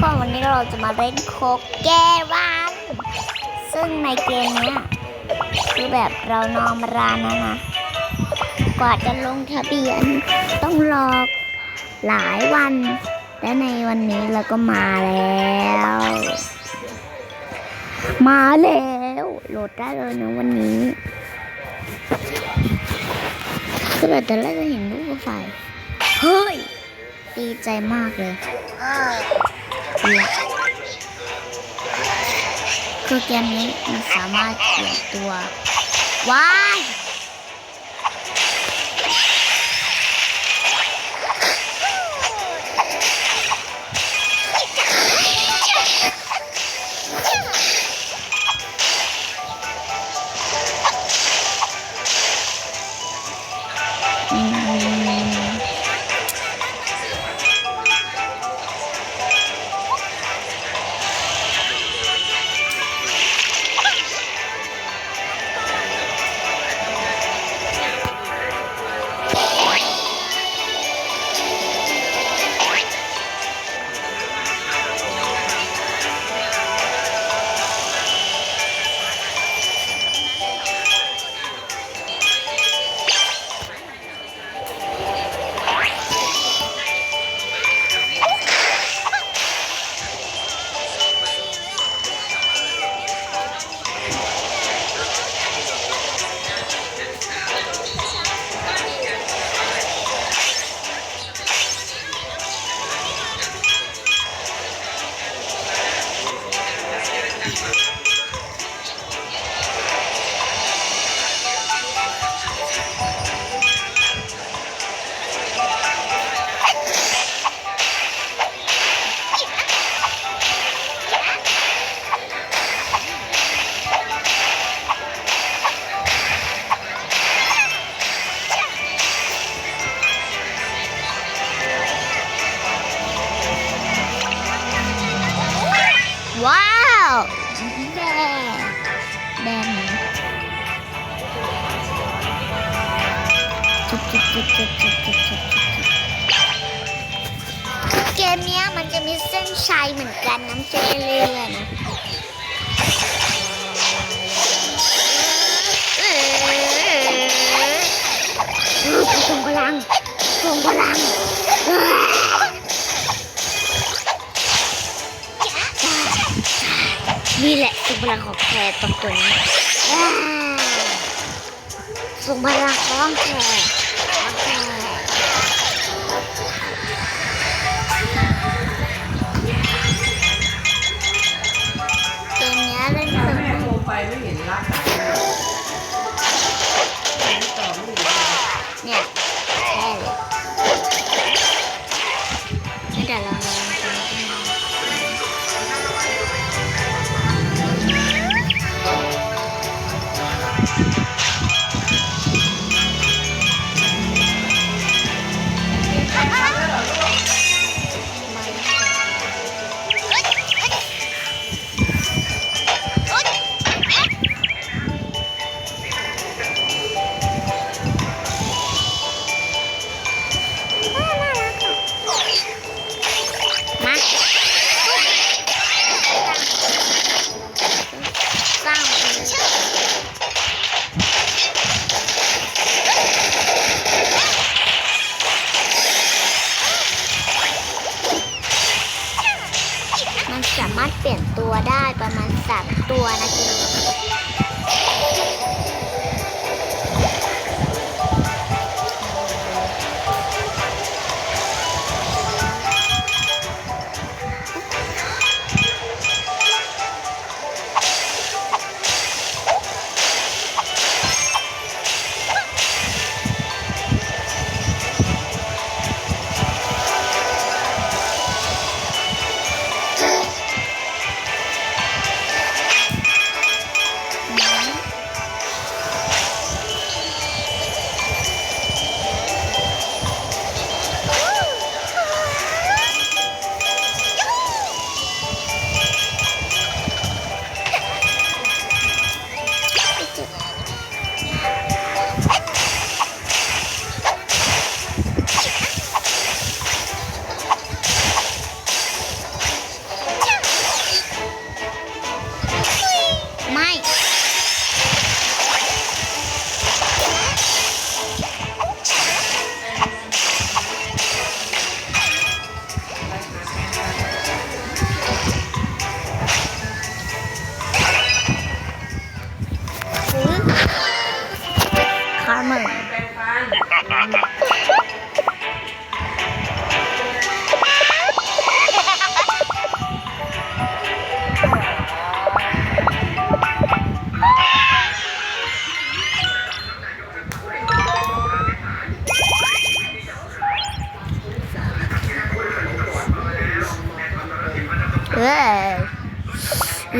คนวันนี้เราจะมาเล่นโคกแก้วัน ซึ่งในเกมนี้คือแบบเรานอนมารานนะนะกว่าจะลงทะเบียนต้องรอหลายวัน และในวันนี้เราก็มาแล้ว มาแล้วโหลดได้เลยนะวันนี้ก็แบบตอนแรกก็เห็นรูปไฟเฮ้ย ดีใจมากเลย เียคือเกมนี้มันสามารถเปลี่ยนตัวว้าย ว้าวแดงแดงจุดจุดจุดจุดจุดจุดจุดเกมนี้มันจะมีเส้นชัยเหมือนกันน้ำเจเรื่อยนะ ของแคร์ตรงตัวนี้ว้าวสุพลังของแคร์ของแคเกมนี้เล่นสนุกไปไม่เห็นรัก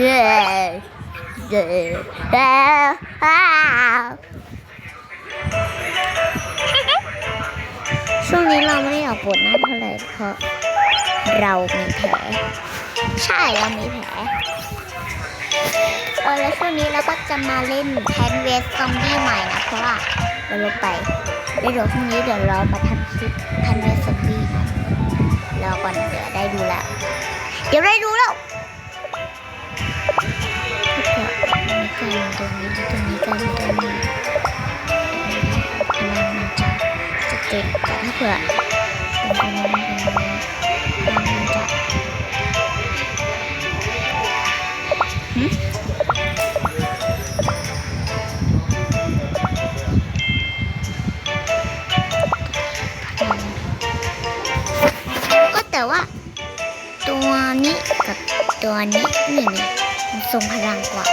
เย้เย้ช่วงนี้เราไม่ได้ออกบทหน้าเท่าไหร่เพราะเรามีแผล ใช่เรามีแผลเออแล้วช่วงนี้เราก็จะมาเล่นแพนเวสซอมบี้ใหม่นะเพราะว่าเราลงไปเดี๋ยวพรุ่งนี้เดี๋ยวเรามาทำคลิปแพนเวสซอมบี้นรอก่อนเดี๋ยวได้ดูแล้ว เดี๋ยวได้ดูแล้ว กันตรงนี้ตรงนี้กันตรงนี้พลังมันจะจะเจ็บแต่ถ้าเผื่อตรงนี้ตรงนี้พลังมันจะหึก็แต่ว่า ตัวนี้กับตัวนี้นี่นี่มันทรงพลังกว่า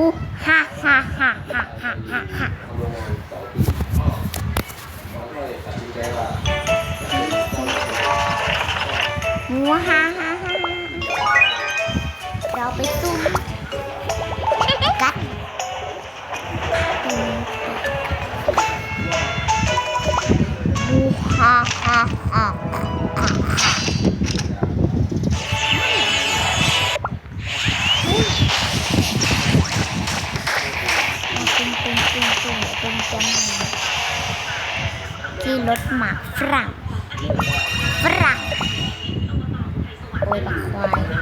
บูฮ่ ฝรั่งฝรั่งโอ้ยบักควาย